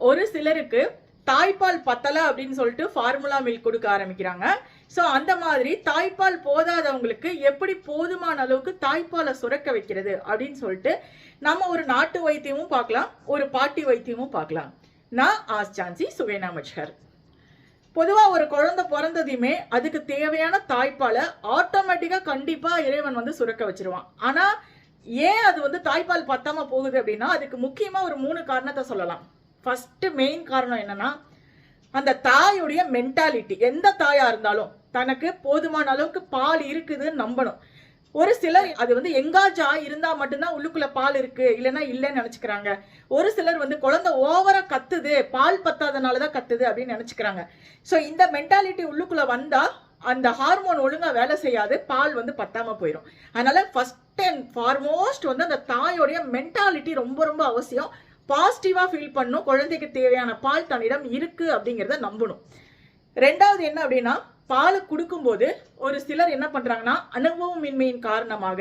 ஒரு சிலருக்கு தாய்ப்பால் பத்தலை அப்படின்னு சொல்லிட்டு ஃபார்முலா மில்க் கொடுக்க ஆரம்பிக்கிறாங்க. ஸோ அந்த மாதிரி தாய்ப்பால் போதாதவங்களுக்கு எப்படி போதுமான அளவுக்கு தாய்ப்பாலை சுரக்க வைக்கிறது அப்படின்னு சொல்லிட்டு நம்ம ஒரு நாட்டு வைத்தியமும் பார்க்கலாம் ஒரு பாட்டி வைத்தியமும் பார்க்கலாம். நான் ஆஸ் சுவேனா மச்சர் பொதுவாக ஒரு குழந்தை பிறந்ததையுமே அதுக்கு தேவையான தாய்ப்பாலை ஆட்டோமேட்டிக்காக கண்டிப்பாக இறைவன் வந்து சுரக்க வச்சிருவான். ஆனால் ஏன் அது வந்து தாய்ப்பால் பத்தாமல் போகுது அப்படின்னா அதுக்கு முக்கியமாக ஒரு மூணு காரணத்தை சொல்லலாம். ஃபஸ்ட்டு மெயின் காரணம் என்னன்னா அந்த தாயுடைய மென்டாலிட்டி எந்த தாயா இருந்தாலும் தனக்கு போதுமான அளவுக்கு பால் இருக்குதுன்னு நம்பணும். ஒரு சிலர் அது வந்து எங்காஜா இருந்தா மட்டும்தான் உள்ளுக்குள்ள பால் இருக்கு இல்லைன்னா இல்லைன்னு நினைச்சுக்கிறாங்க. ஒரு சிலர் வந்து குழந்தை ஓவரா கத்துது பால் பத்தாதனால தான் கத்துது அப்படின்னு நினைச்சுக்கிறாங்க. ஸோ இந்த மென்டாலிட்டி உள்ளுக்குள்ள வந்தா அந்த ஹார்மோன் ஒழுங்கா வேலை செய்யாது பால் வந்து பத்தாம போயிடும் அதனால ஃபர்ஸ்ட் அண்ட் ஃபார்மோஸ்ட் வந்து அந்த தாயோடைய மென்டாலிட்டி ரொம்ப ரொம்ப அவசியம். பாசிட்டிவா ஃபீல் பண்ணும். குழந்தைக்கு தேவையான பால் தன்னிடம் இருக்கு அப்படிங்கிறத நம்பணும். ரெண்டாவது என்ன அப்படின்னா பாலை கொடுக்கும்போது ஒரு சிலர் என்ன பண்றாங்கன்னா அனுபவமின்மையின் காரணமாக.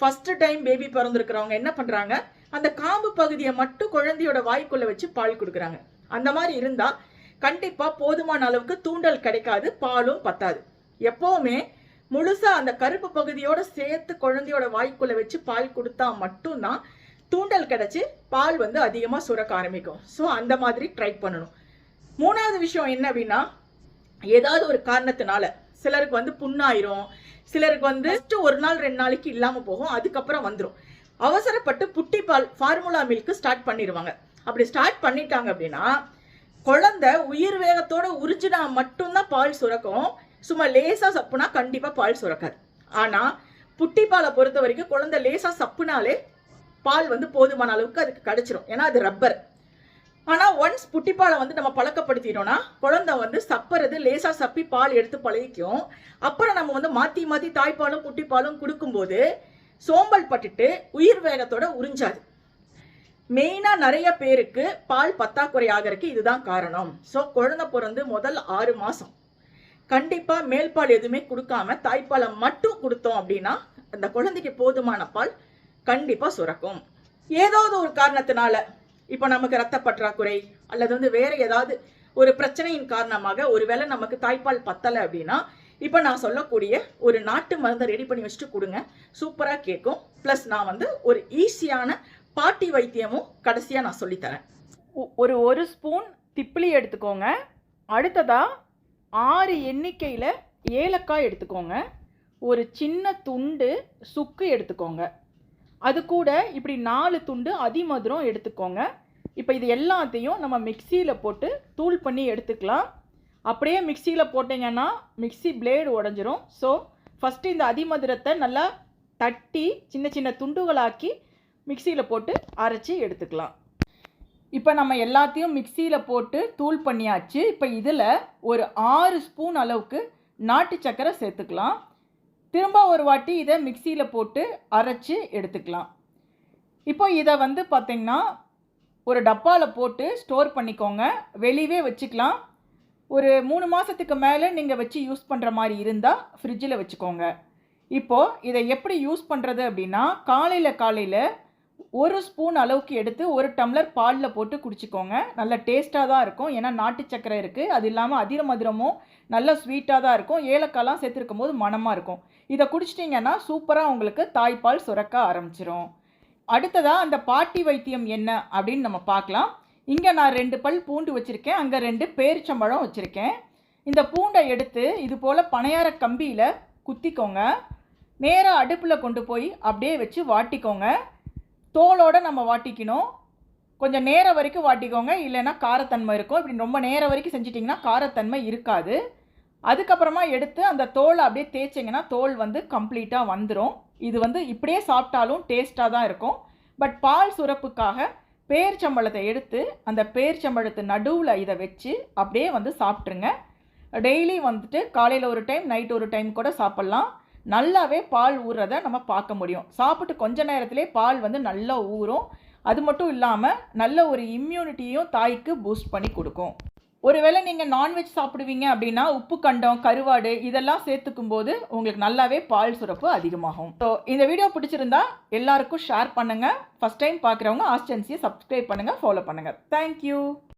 ஃபர்ஸ்ட் டைம் பேபி பிறந்திருக்கிறவங்க என்ன பண்றாங்க அந்த காம்பு பகுதியை மட்டும் குழந்தையோட வாய்க்குள்ள வச்சு பால் கொடுக்குறாங்க. அந்த மாதிரி இருந்தா கண்டிப்பா போதுமான அளவுக்கு தூண்டல் கிடைக்காது பாலும் பத்தாது. எப்பவுமே முழுசா அந்த கருப்பு பகுதியோட சேர்த்து குழந்தையோட வாய்க்குள்ள வச்சு பால் கொடுத்தா மட்டும்தான் தூண்டல் கிடைச்சு பால் வந்து அதிகமாக சுரக்க ஆரம்பிக்கும். ஸோ அந்த மாதிரி ட்ரை பண்ணணும். மூணாவது விஷயம் என்ன அப்படின்னா ஏதாவது ஒரு காரணத்தினால சிலருக்கு வந்து புண்ணாயிரும். சிலருக்கு வந்து ஒரு நாள் ரெண்டு நாளைக்கு இல்லாமல் போகும். அதுக்கப்புறம் வந்துடும் அவசரப்பட்டு புட்டி பால் ஃபார்முலா மில்க் ஸ்டார்ட் பண்ணிடுவாங்க அப்படி ஸ்டார்ட் பண்ணிட்டாங்க அப்படின்னா குழந்தை உயிர் வேகத்தோட உறிஞ்சினா மட்டும்தான் பால் சுரக்கும். சும்மா லேசாக சப்புனா கண்டிப்பாக பால் சுரக்காது. ஆனால் புட்டி பாலை பொறுத்த வரைக்கும் குழந்தை லேசாக சப்புனாலே பால் வந்து போதுமான அளவுக்கு அதுக்கு கிடச்சிரும். ஏன்னா அது ரப்பர் ஆனால் ஒன்ஸ் புட்டிப்பாலை வந்து நம்ம பழக்கப்படுத்திட்டோம்னா குழந்தை வந்து சப்புறது லேசாக சப்பி பால் எடுத்து பழகிக்கும். அப்புறம் நம்ம வந்து மாற்றி மாற்றி தாய்ப்பாலும் புட்டிப்பாலும் கொடுக்கும்போது சோம்பல் பட்டுட்டு உயிர் வேகத்தோட உறிஞ்சாது. மெயினாக நிறைய பேருக்கு பால் பத்தாக்குறை ஆகிறதுக்கு இதுதான் காரணம். ஸோ குழந்தை பிறந்து முதல் ஆறு மாதம் கண்டிப்பாக மேல்பால் எதுவுமே கொடுக்காம தாய்ப்பாலை மட்டும் கொடுத்தோம் அப்படின்னா அந்த குழந்தைக்கு போதுமான பால் கண்டிப்பாக சுரக்கும். ஏதாவது ஒரு காரணத்தினால இப்போ நமக்கு ரத்த பற்றாக்குறை அல்லது வந்து வேற ஏதாவது ஒரு பிரச்சனையின் காரணமாக ஒருவேளை நமக்கு தாய்ப்பால் பத்தலை அப்படின்னா இப்போ நான் சொல்லக்கூடிய ஒரு நாட்டு மருந்தை ரெடி பண்ணி வச்சுட்டு கொடுங்க. சூப்பராக கேட்கும். ப்ளஸ் நான் வந்து ஒரு ஈஸியான பாட்டி வைத்தியமும் கடைசியாக நான் சொல்லித்தரேன். ஒரு ஒரு ஸ்பூன் திப்பிலி எடுத்துக்கோங்க. அடுத்ததா ஆறு எண்ணிக்கையில் ஏலக்காய் எடுத்துக்கோங்க. ஒரு சின்ன துண்டு சுக்கு எடுத்துக்கோங்க. அது கூட இப்படி நாலு துண்டு அதிமதுரம் எடுத்துக்கோங்க. இப்போ இது எல்லாத்தையும் நம்ம மிக்சியில் போட்டு தூள் பண்ணி எடுத்துக்கலாம். அப்படியே மிக்சியில் போட்டிங்கன்னா மிக்ஸி பிளேடு உடஞ்சிரும். ஸோ ஃபஸ்ட்டு இந்த அதிமதுரத்தை நல்லா தட்டி சின்ன சின்ன துண்டுகளாக்கி மிக்சியில் போட்டு அரைச்சி எடுத்துக்கலாம். இப்போ நம்ம எல்லாத்தையும் மிக்சியில் போட்டு தூள் பண்ணியாச்சு. இப்போ இதில் ஒரு ஆறு ஸ்பூன் அளவுக்கு நாட்டு சக்கரை சேர்த்துக்கலாம். திரும்ப ஒரு வாட்டி இதை மிக்சியில் போட்டு அரைச்சி எடுத்துக்கலாம். இப்போ இதை வந்து பார்த்திங்கன்னா ஒரு டப்பாவில் போட்டு ஸ்டோர் பண்ணிக்கோங்க. வெளியவே வச்சுக்கலாம். ஒரு மூணு மாதத்துக்கு மேலே நீங்கள் வச்சு யூஸ் பண்ணுற மாதிரி இருந்தால் ஃப்ரிட்ஜில் வச்சுக்கோங்க. இப்போது இதை எப்படி யூஸ் பண்ணுறது அப்படின்னா காலையில் காலையில் ஒரு ஸ்பூன் அளவுக்கு எடுத்து ஒரு டம்ளர் பாலில் போட்டு குடிச்சிக்கோங்க. நல்ல டேஸ்ட்டாக தான் இருக்கும். ஏன்னா நாட்டு சக்கரை இருக்குது அது இல்லாமல் அதிர மதுரமும் நல்ல ஸ்வீட்டாக தான் இருக்கும். ஏலக்காய்லாம் சேர்த்துருக்கும் போது மணமாக இருக்கும். இதை குடிச்சிட்டிங்கன்னா சூப்பராக உங்களுக்கு தாய்ப்பால் சுரக்க ஆரம்பிச்சிரும். அடுத்ததாக அந்த பாட்டி வைத்தியம் என்ன அப்படின்னு நம்ம பார்க்கலாம். இங்கே நான் ரெண்டு பல் பூண்டு வச்சுருக்கேன். அங்கே ரெண்டு பேரிச்சம்பழம் வச்சுருக்கேன். இந்த பூண்டை எடுத்து இது போல் பனையார கம்பியில் குத்திக்கோங்க. நேராக அடுப்பில் கொண்டு போய் அப்படியே வச்சு வாட்டிக்கோங்க. தோலோடு நம்ம வாட்டிக்கணும். கொஞ்சம் நேரம் வரைக்கும் வாட்டிக்கோங்க. இல்லைன்னா காரத்தன்மை இருக்கும். இப்படி ரொம்ப நேரம் வரைக்கும் செஞ்சிட்டிங்கன்னா காரத்தன்மை இருக்காது. அதுக்கப்புறமா எடுத்து அந்த தோலை அப்படியே தேய்ச்சிங்கன்னா தோல் வந்து கம்ப்ளீட்டாக வந்துடும் இது வந்து இப்படியே சாப்பிட்டாலும் டேஸ்ட்டாக தான் இருக்கும். பட் பால் சுரப்புக்காக பேர்ச்சம்பழத்தை எடுத்து அந்த பேர்ச்சம்பழத்து நடுவில் இதை வச்சு அப்படியே வந்து சாப்பிட்ருங்க டெய்லி வந்துட்டு காலையில் ஒரு டைம் நைட் ஒரு டைம் கூட சாப்பிட்லாம். நல்லாவே பால் ஊறுறத நம்ம பார்க்க முடியும். சாப்பிட்டு கொஞ்ச நேரத்திலே பால் வந்து நல்லா ஊறும். அது மட்டும் இல்லாமல் நல்ல ஒரு இம்யூனிட்டியும் தாய்க்கு பூஸ்ட் பண்ணி கொடுக்கும். ஒருவேளை நீங்கள் நான்வெஜ் சாப்பிடுவீங்க அப்படின்னா உப்பு கண்டம் கருவாடு இதெல்லாம் சேர்த்துக்கும் போது உங்களுக்கு நல்லாவே பால் சுரப்பு அதிகமாகும். ஸோ இந்த வீடியோ பிடிச்சிருந்தா எல்லாருக்கும் ஷேர் பண்ணுங்கள் ஃபஸ்ட் டைம் பார்க்குறவங்க ஆஸ்டன்சியை சப்ஸ்கிரைப் பண்ணுங்கள் ஃபாலோ பண்ணுங்கள் தேங்க்யூ